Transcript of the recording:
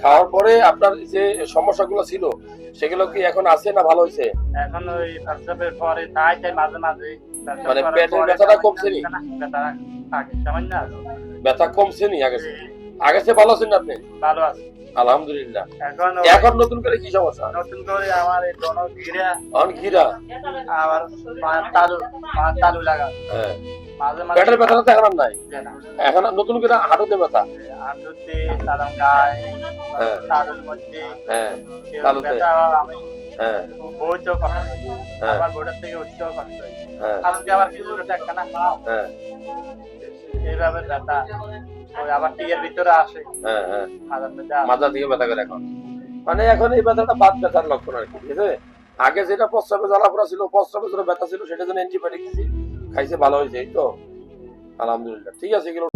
খাওয়ার পরে আপনার যে সমস্যাগুলো ছিল সেগুলো কি এখন আছে না ভালো হয়েছে এখন ওই প্রস্রাবের পরে তাই তাই মাঝে মাঝে মানে পেটের ব্যথাটা কমছে নি? ব্যথা কমছে নি আগে? আগে সে ভালো আছেন আপনি? ভালো আছে। আলহামদুলিল্লাহ। এখন এখন নতুন করে কি সমস্যা? নতুন করে আমার এই দোনো ঘিরা আবার তালু তালু লাগা। হ্যাঁ। পেটের তো এখন নাই? এখন নতুন করে হাঁটুতে ব্যথা? হাঁটুতে তালুর গায়ে হ্যাঁ। তালুর মধ্যে। হ্যাঁ তালুতে। আমি বইতেও কষ্ট। গোড়ার থেকে উঠতেও কষ্ট আজকে আবার কিছু একটা না হ্যাঁ। এইভাবে ব্যথা ওই আবার টিকের ভিতরে আসে। হ্যাঁ হ্যাঁ। মাথার মধ্যে আসে। মাথা দিয়ে ব্যথা করে এখন। মানে এখন এই ব্যথাটা বাদ ব্যথার লক্ষণ আর কি ঠিক আছে? আগে যেটা প্রস্রাবে জ্বালাপোড়া ছিল প্রস্রাবে যেটা ব্যথা ছিল সেটা জন্য অ্যান্টিবায়োটিক খাইছে ভালো হয়েছে এই তো। আলহামদুলিল্লাহ ঠিক আছে এগুলো